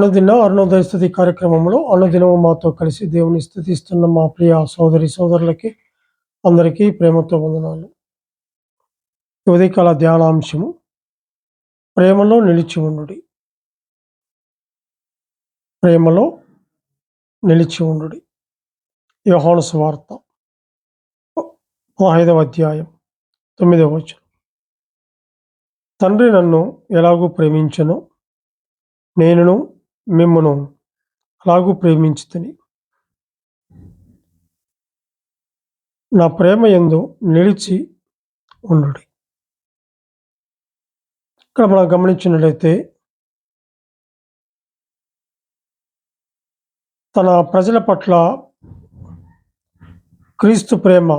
అనుదిన అరుణోదయ స్థుతి కార్యక్రమంలో అనుదినము మాతో కలిసి దేవుని స్థుతిస్తున్న మా ప్రియ సోదరి సోదరులకి అందరికీ ప్రేమతో వందనాలు. ఉదయకాల ధ్యానాంశము. ప్రేమలో నిలిచి ఉండుడి. ప్రేమలో నిలిచి ఉండుడి. యోహాను స్వార్త ఐదవ అధ్యాయం తొమ్మిదవ వచనం. తండ్రి నన్ను ఎలాగూ ప్రేమించను నేనును మిమ్మను అలాగూ ప్రేమించుతుని. నా ప్రేమ ఎందు నిలిచి ఉండడు. ఇక్కడ మనం గమనించినట్లయితే తన ప్రజల పట్ల క్రీస్తు ప్రేమ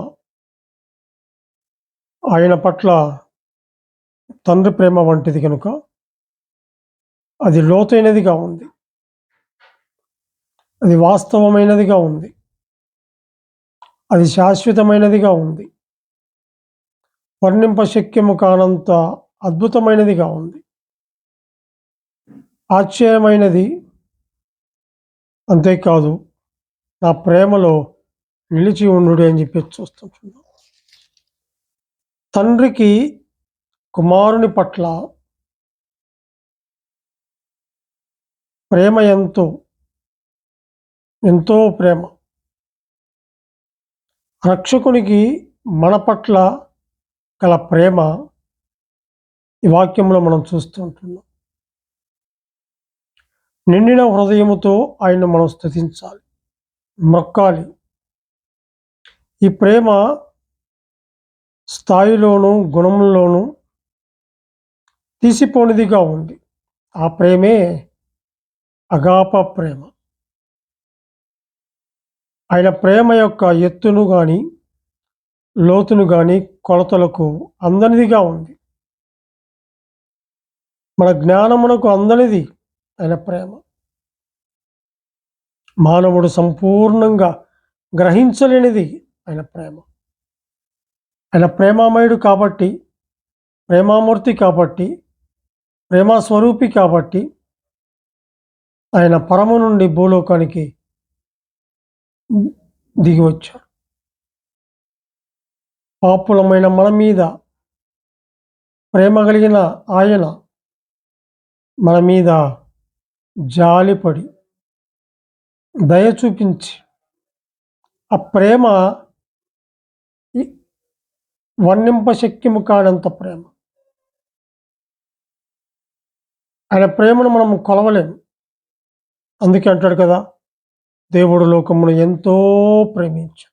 ఆయన పట్ల తండ్రి ప్రేమ వంటిది కనుక అది లోతైనదిగా ఉంది. అది వాస్తవమైనదిగా ఉంది. అది శాశ్వతమైనదిగా ఉంది. వర్ణింప శక్యము కానంత అద్భుతమైనదిగా ఉంది. ఆశ్చర్యమైనది అంతేకాదు నా ప్రేమలో నిలిచి ఉండు అని చెప్పి చూస్తుంటున్నాం. తండ్రికి కుమారుని పట్ల ప్రేమ ఎంతో. ఎంతో ప్రేమ. రక్షకునికి మన పట్ల గల ప్రేమ ఈ వాక్యంలో మనం చూస్తూ ఉంటున్నాం. నిండిన హృదయముతో ఆయన్ను మనం స్థుతించాలి మొక్కాలి ఈ ప్రేమ స్థాయిలోనూ గుణంలోనూ తీసిపోనిదిగా ఉంది. ఆ ప్రేమే అగాప ప్రేమ. ఆయన ప్రేమ యొక్క ఎత్తును కానీ లోతును కానీ కొలతలకు అందనిదిగా ఉంది. మన జ్ఞానమునకు అందనిది ఆయన ప్రేమ. మానవుడు సంపూర్ణంగా గ్రహించలేనిది ఆయన ప్రేమ. ఆయన ప్రేమామయుడు కాబట్టి ప్రేమామూర్తి కాబట్టి ప్రేమస్వరూపి కాబట్టి ఆయన పరము నుండి భూలోకానికి దిగి వచ్చాడు పాపులమైన మన మీద ప్రేమ కలిగిన ఆయన మన మీద జాలిపడి దయ చూపించి ఆ ప్రేమ వర్ణింప శక్యము కానంత ప్రేమ. ఆయన ప్రేమను మనం కొలవలేము. అందుకే అంటాడు కదా దేవుడు లోకమును ఎంతో ప్రేమించు.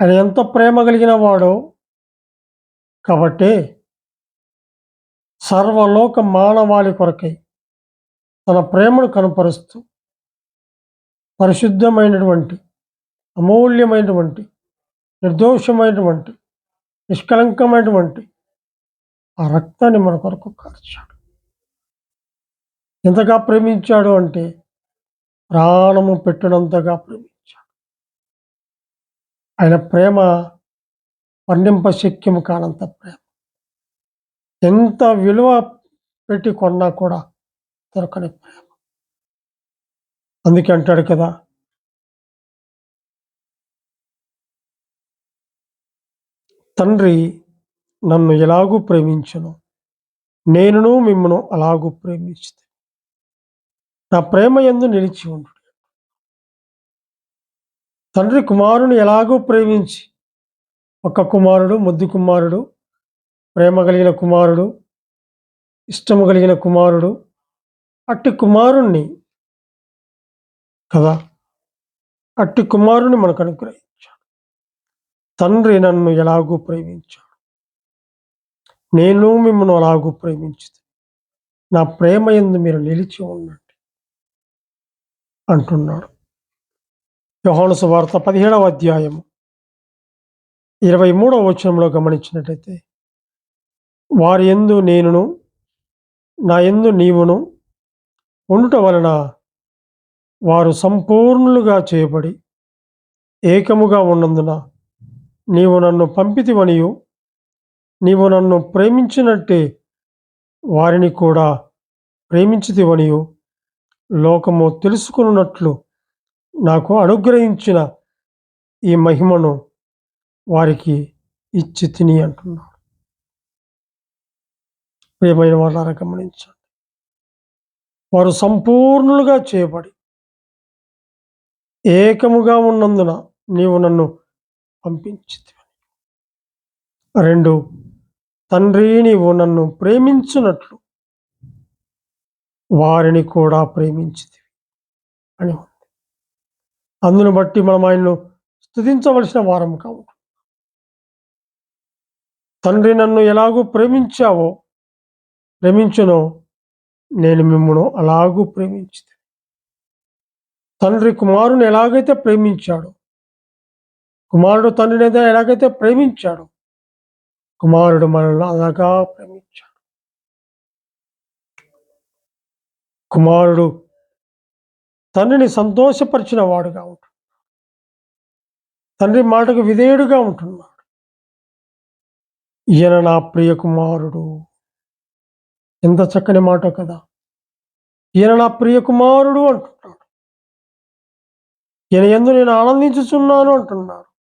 ఆయన ఎంత ప్రేమ కలిగిన వాడో. కాబట్టి సర్వలోక మానవాళి కొరకై తన ప్రేమను కనపరుస్తూ పరిశుద్ధమైనటువంటి అమూల్యమైనటువంటి నిర్దోషమైనటువంటి నిష్కలంకమైనటువంటి ఆ రక్తాన్ని మన కొరకు కార్చాడు. ఎంతగా ప్రేమించాడు అంటే ప్రాణము పెట్టినంతగా ప్రేమించాడు. ఆయన ప్రేమ వర్ణింప శక్యము కానంత ప్రేమ. ఎంత విలువ పెట్టి కొన్నా కూడా దొరకని ప్రేమ. అందుకే అంటాడు కదా తండ్రి నన్ను ఎలాగూ ప్రేమించను. నేనును మిమ్మను అలాగూ ప్రేమించుతాను. నా ప్రేమ ఎందు నిలిచి ఉండు. తండ్రి కుమారుని ఎలాగో ప్రేమించి ఒక కుమారుడు ముద్దు కుమారుడు ప్రేమ కలిగిన కుమారుడు ఇష్టము కలిగిన కుమారుడు అట్టి కుమారుణ్ణి కదా అట్టి కుమారుని మనకు అనుగ్రహించాడు. తండ్రి నన్ను ఎలాగూ ప్రేమించాడు. నేను మిమ్మల్ని అలాగూ ప్రేమించుతాను. నా ప్రేమ ఎందు మీరు నిలిచి ఉన్నాడు అంటున్నాడు. యోహాను సువార్త పదిహేడవ అధ్యాయం ఇరవై మూడవ వచనంలో గమనించినట్టయితే వారి ఎందు నేనును నా ఎందు నీవును ఉండుట వలన వారు సంపూర్ణులుగా చేయబడి ఏకముగా ఉన్నందున నీవు నన్ను పంపితివనియు నీవు నన్ను ప్రేమించినట్టే వారిని కూడా ప్రేమించితివనియు. లోకము తెలుసుకున్నట్లు నాకు అనుగ్రహించిన ఈ మహిమను వారికి ఇచ్చి తిని అంటున్నాడు. ప్రియమైన వాళ్ళారా గమనించండి. వారు సంపూర్ణులుగా చేయబడి ఏకముగా ఉన్నందున నీవు నన్ను పంపించితివి రెండు తండ్రి నీవు నన్ను ప్రేమించున్నట్లు వారిని కూడా ప్రేమించింది అని ఉంది. అందును బట్టి మనం ఆయన్ను స్థుతించవలసిన వారం కావు. తండ్రి నన్ను ఎలాగూ ప్రేమించావో ప్రేమించునో నేను మిమ్మను అలాగూ ప్రేమించింది తండ్రి కుమారుని ఎలాగైతే ప్రేమించాడు కుమారుడు తండ్రిని ఎలాగైతే ప్రేమించాడు కుమారుడు మనల్ని అలాగా ప్రేమించాడు. కుమారుడు తండ్రిని సంతోషపరిచిన వాడుగా ఉంటున్నాడు. తండ్రి మాటకు విధేయుడుగా ఉంటున్నాడు. ఈయన నా ప్రియ కుమారుడు. ఎంత చక్కని మాట కదా. ఈయన నా ప్రియ కుమారుడు అంటున్నాడు. ఈయన ఎందు నేను ఆనందించుచున్నాను అంటున్నాడు.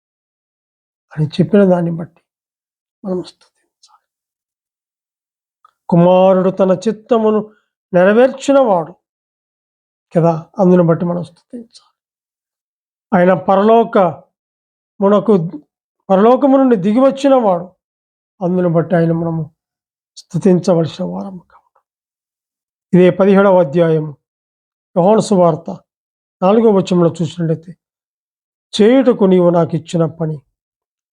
అని చెప్పిన దాన్ని బట్టి మనం స్థుతించాలి కుమారుడు తన చిత్తమును నెరవేర్చినవాడు కదా? అందును బట్టి మనం స్థుతించాలి. ఆయన పరలోక మనకు పరలోకము నుండి దిగి వచ్చినవాడు. అందును బట్టి ఆయన మనము స్థుతించవలసిన వారం కావడం ఇదే పదిహేడవ అధ్యాయము. యోహాను సువార్త నాలుగో వచ్చంలో చూసినట్లయితే చేయుటకు నీవు నాకు ఇచ్చిన పని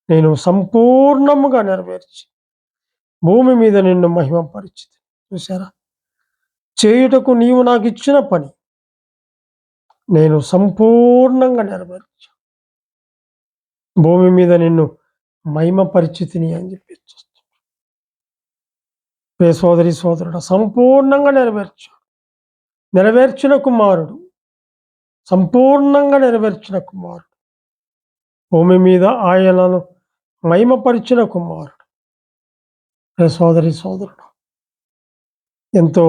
నేను సంపూర్ణముగా నెరవేర్చి భూమి మీద నిన్ను మహిమపరిచింది చూసారా చేయుటకు నీవు నాకు ఇచ్చిన పని నేను సంపూర్ణంగా నెరవేర్చా. భూమి మీద నిన్ను మహిమ పరిచితిని అని చెప్పి చూస్తాం సోదరి సోదరుడు సంపూర్ణంగా నెరవేర్చాడు నెరవేర్చిన కుమారుడు సంపూర్ణంగా నెరవేర్చిన కుమారుడు. భూమి మీద ఆయనను మహిమపరిచిన కుమారుడు. ప్రియ సోదరి సోదరుడు ఎంతో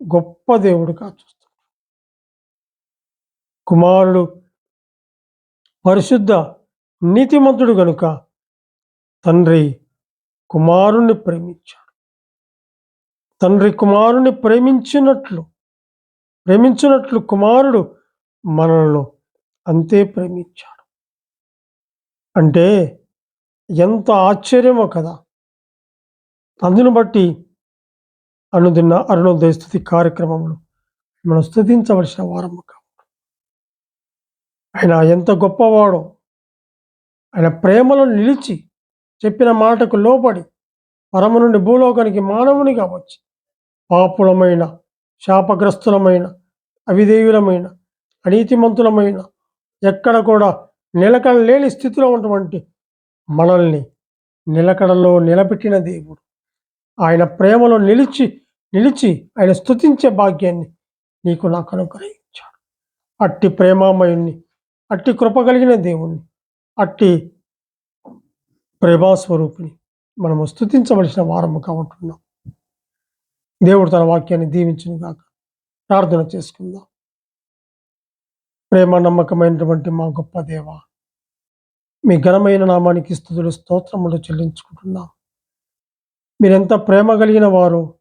గొప్ప దేవుడుగా చూస్తాడు. కుమారుడు పరిశుద్ధ నీతిమంతుడు గనుక తండ్రి కుమారుణ్ణి ప్రేమించాడు. తండ్రి కుమారుని ప్రేమించినట్లు ప్రేమించినట్లు కుమారుడు మనలను అంతే ప్రేమించాడు. అంటే ఎంత ఆశ్చర్యమో కదా! అందును బట్టి అనుదిన అరుణోదయ స్థుతి కార్యక్రమంలో మనం స్థుతించవలసిన వారము కాబట్టి ఆయన ఎంత గొప్పవాడో ఆయన ప్రేమలో నిలిచి చెప్పిన మాటకు లోపడి పరమ నుండి భూలోకానికి మానవునిగా వచ్చి పాపులమైన శాపగ్రస్తులమైన అవిధేయులమైన అనీతిమంతులమైన ఎక్కడ కూడా నిలకడ లేని స్థితిలో ఉన్నటువంటి మనల్ని నిలకడలో నిలబెట్టిన దేవుడు. ఆయన ప్రేమలో నిలిచి నిలిచి ఆయన స్థుతించే భాగ్యాన్ని నీకు నాకు అనుగ్రహించాడు అట్టి ప్రేమామయుణ్ణి అట్టి కృప కలిగిన దేవుణ్ణి అట్టి ప్రేమాస్వరూపిణి మనము స్థుతించవలసిన వారముగా ఉంటున్నాం. దేవుడు తన వాక్యాన్ని దీవించును గాక ప్రార్థన చేసుకుందాం. ప్రేమ నమ్మకమైనటువంటి మా గొప్ప దేవ మీ ఘనమైన నామానికి స్థుతులు స్తోత్రములు చెల్లించుకుంటున్నాం. మీరెంత ప్రేమ కలిగిన వారు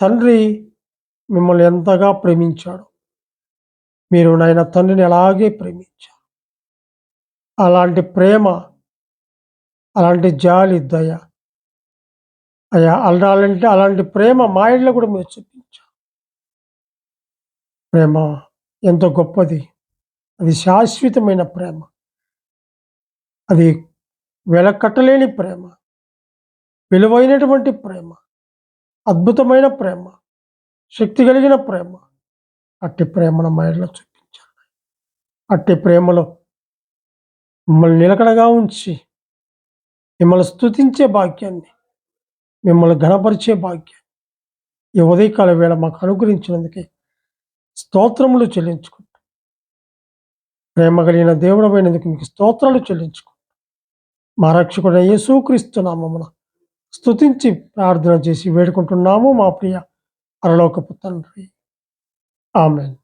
తండ్రి మిమ్మల్ని ఎంతగా ప్రేమించాడు? మీరు నాయన తండ్రిని అలాగే ప్రేమించారు? అలాంటి ప్రేమ అలాంటి జాలి దయ అయ్యా అలాంటి అలాంటి ప్రేమ మా ఇంట్లో కూడా మీరు చూపించారు. ప్రేమ ఎంతో గొప్పది. అది శాశ్వతమైన ప్రేమ. అది వెలకట్టలేని ప్రేమ. విలువైనటువంటి ప్రేమ. అద్భుతమైన ప్రేమ శక్తి కలిగిన ప్రేమ. అట్టి ప్రేమను మా చూపించాను అట్టి ప్రేమలో మిమ్మల్ని నిలకడగా ఉంచి మిమ్మల్ని స్తుతించే భాగ్యాన్ని మిమ్మల్ని ఘనపరిచే భాగ్యాన్ని ఈ ఉదయకాల వేళ మాకు అనుగ్రహించినందుకే స్తోత్రములు చెల్లించుకుంటాం ప్రేమ కలిగిన దేవుడమైనందుకు మీకు స్తోత్రాలు చెల్లించుకుంటాం మా రక్షకుడు యేసుక్రీస్తు నామమున స్తుతించి ప్రార్థన చేసి వేడుకుంటున్నాము మా ప్రియ పరలోకపు తండ్రి. ఆమెన్.